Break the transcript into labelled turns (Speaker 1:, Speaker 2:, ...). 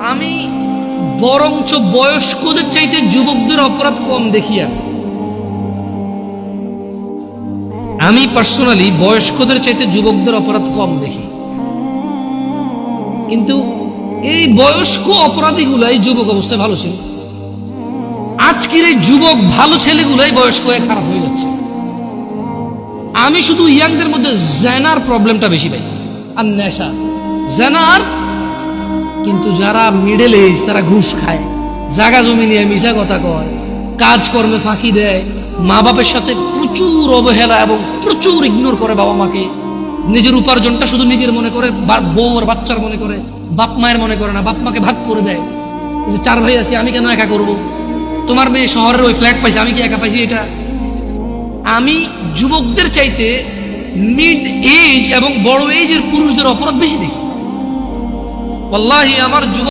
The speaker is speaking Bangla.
Speaker 1: আমি বরঞ্চ বয়স্কদের চাইতে যুবকদের অপরাধ কম দেখি আমি আমি পার্সোনালি বয়স্কদের চাইতে যুবকদের অপরাধ কম দেখি। কিন্তু এই বয়স্ক অপরাধীগুলাই যুবক অবস্থায় ভালো ছিল। আজকের এই যুবক ভালো ছেলেগুলাই বয়স্ক হয়ে খারাপ হয়ে যাচ্ছে। আমি শুধু ইয়াংদের মধ্যে জেনার প্রবলেমটা বেশি পাইছি। আর নেশা। জেনার কিন্তু যারা মিডল এজ তারা ঘুষ খায়। জাগা জমি নিয়ে মিশা কথা কয় কাজকর্মে ফাঁকি দেয় মা বাপের সাথে প্রচুর অবহেলা এবং প্রচুর ইগনোর করে বাবা মাকে নিজের উপার্জনটা শুধু নিজের মনে করে বউ আর বাচ্চার মনে করে, বাপ মায়ের মনে করে না, বাপ মাকে ভাগ করে দেয়। যে চার ভাই আছি, আমি কেন একা করব? তোমার মেয়ে শহরের ওই ফ্ল্যাট পাইছে, আমি কি একা পাইছি এটা? আমি যুবকদের চাইতে মিড এজ এবং বড় এজের পুরুষদের অপরাধ বেশি দেখি। ওয়াল্লাহি আমার যুবক